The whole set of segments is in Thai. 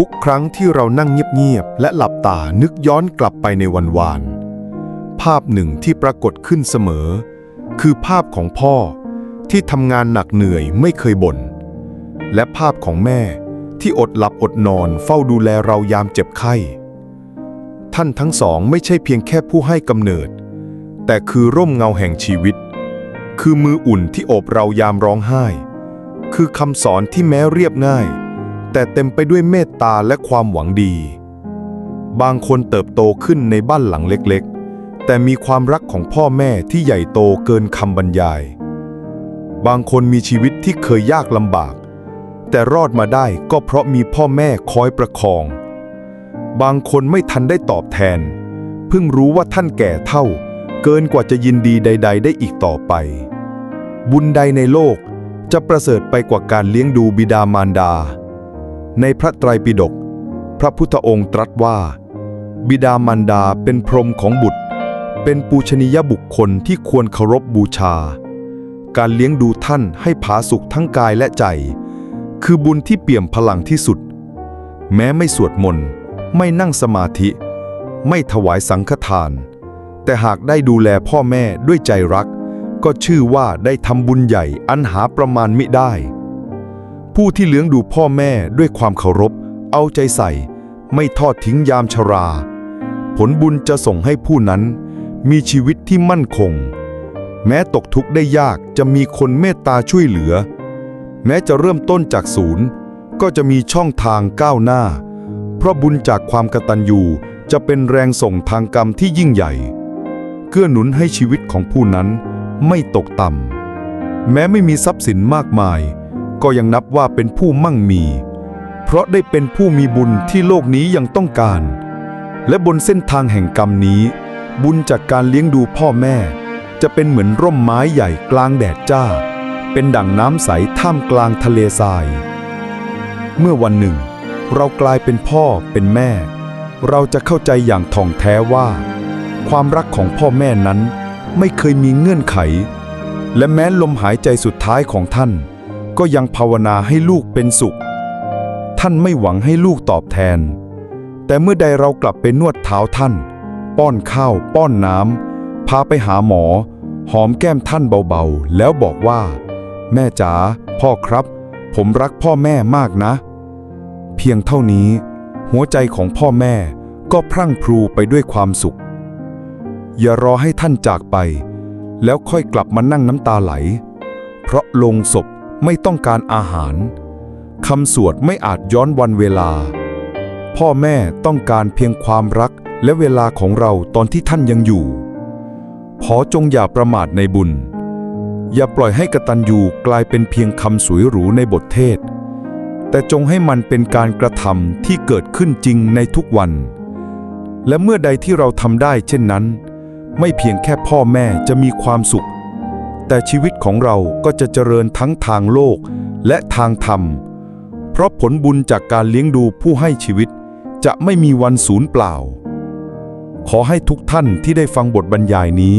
ทุกครั้งที่เรานั่งเงียบๆและหลับตานึกย้อนกลับไปในวันวาน ภาพหนึ่งที่ปรากฏขึ้นเสมอ คือภาพของพ่อที่ทำงานหนักเหนื่อยไม่เคยบ่น และภาพของแม่ที่อดหลับอดนอนเฝ้าดูแลเรายามเจ็บไข้ ท่านทั้งสองไม่ใช่เพียงแค่ผู้ให้กำเนิด แต่คือร่มเงาแห่งชีวิต คือมืออุ่นที่โอบเรายามร้องไห้ คือคำสอนที่แม้เรียบง่าย แต่เต็มไปด้วยเมตตาและความหวังดี บางคนเติบโตขึ้นในบ้านหลังเล็กๆ แต่มีความรักของพ่อแม่ที่ใหญ่โตเกินคำบรรยาย บางคนมีชีวิตที่เคยยากลำบาก แต่รอดมาได้ก็เพราะมีพ่อแม่คอยประคอง บางคนไม่ทันได้ตอบแทน เพิ่งรู้ว่าท่านแก่เท่า เกินกว่าจะยินดีใด ๆ ได้อีกต่อไป บุญใดในโลกจะประเสริฐไปกว่าการเลี้ยงดูบิดามารดา ในพระไตรปิฎกพระพุทธองค์ตรัสว่า บิดามารดาเป็นพรหมของบุตร เป็นปูชนียบุคคลที่ควรเคารพบบูชา การเลี้ยงดูท่านให้ผาสุกทั้งกายและใจ คือบุญที่เปี่ยมพลังที่สุด แม้ไม่สวดมนต์ไม่นั่งสมาธิ ไม่ถวายสังฆทาน แต่หากได้ดูแลพ่อแม่ด้วยใจรัก ก็ชื่อว่าได้ทำบุญใหญ่อันหาประมาณมิได้ ผู้ที่เลี้ยงดูพ่อแม่ด้วยความเคารพ เอาใจใส่ ไม่ทอดทิ้งยามชรา ผลบุญจะส่งให้ผู้นั้น มีชีวิตที่มั่นคง แม้ตกทุกข์ได้ยากจะมีคนเมตตาช่วยเหลือ แม้จะเริ่มต้นจากศูนย์ ก็จะมีช่องทางก้าวหน้า เพราะบุญจากความกตัญญูจะเป็นแรงส่งทางกรรมที่ยิ่งใหญ่เกื้อหนุนให้ชีวิตของผู้นั้นไม่ตกต่ำแม้ไม่มีทรัพย์สินมากมาย ก็ยังนับว่าเป็นผู้มั่งมี เพราะได้เป็นผู้มีบุญที่โลกนี้ยังต้องการ และบนเส้นทางแห่งกรรมนี้ บุญจากการเลี้ยงดูพ่อแม่ จะเป็นเหมือนร่มไม้ใหญ่กลางแดดจ้า เป็นดั่งน้ำใสท่ามกลางทะเลทราย เมื่อวันหนึ่ง เรากลายเป็นพ่อเป็นแม่ เราจะเข้าใจอย่างท่องแท้ว่า ความรักของพ่อแม่นั้นไม่เคยมีเงื่อนไข และแม้ลมหายใจสุดท้ายของท่าน ก็ยังภาวนาให้ลูกเป็นสุข ท่านไม่หวังให้ลูกตอบแทน แต่เมื่อใดเรากลับไปนวดเท้าท่าน ป้อนข้าว ป้อนน้ำพาไปหาหมอ หอมแก้มท่านเบาๆ แล้วบอกว่า แม่จ๋าพ่อครับ ผมรักพ่อแม่มากนะ เพียงเท่านี้ หัวใจของพ่อแม่ก็พรั่งพรูไปด้วยความสุข อย่ารอให้ท่านจากไป แล้วค่อยกลับมานั่งน้ำตาไหล เพราะลงศพ ไม่ต้องการอาหารคำสวดไม่อาจย้อนวันเวลา พ่อแม่ต้องการเพียงความรักและเวลาของเราตอนที่ท่านยังอยู่ ขอจงอย่าประมาทในบุญ อย่าปล่อยให้กตัญญูกลายเป็นเพียงคำสวยหรูในบทเทศ แต่จงให้มันเป็นการกระทำที่เกิดขึ้นจริงในทุกวัน และเมื่อใดที่เราทำได้เช่นนั้น ไม่เพียงแค่พ่อแม่จะมีความสุข แต่ชีวิตของเราก็จะเจริญทั้งทางโลกและทางธรรม เพราะผลบุญจากการเลี้ยงดูผู้ให้ชีวิต จะไม่มีวันสูญเปล่า ขอให้ทุกท่านที่ได้ฟังบทบรรยายนี้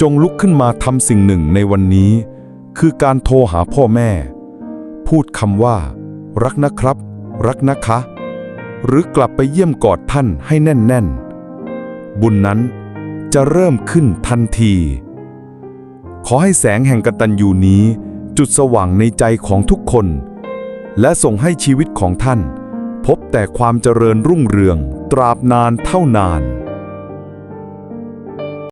จงลุกขึ้นมาทำสิ่งหนึ่งในวันนี้ คือการโทรหาพ่อแม่ พูดคำว่า รักนะครับ รักนะคะ หรือกลับไปเยี่ยมกอดท่านให้แน่น ๆ บุญนั้นจะเริ่มขึ้นทันที ขอให้แสงแห่งกตัญญูนี้ จุดสว่างในใจของทุกคน และส่งให้ชีวิตของท่าน พบแต่ความเจริญรุ่งเรือง ตราบนานเท่านาน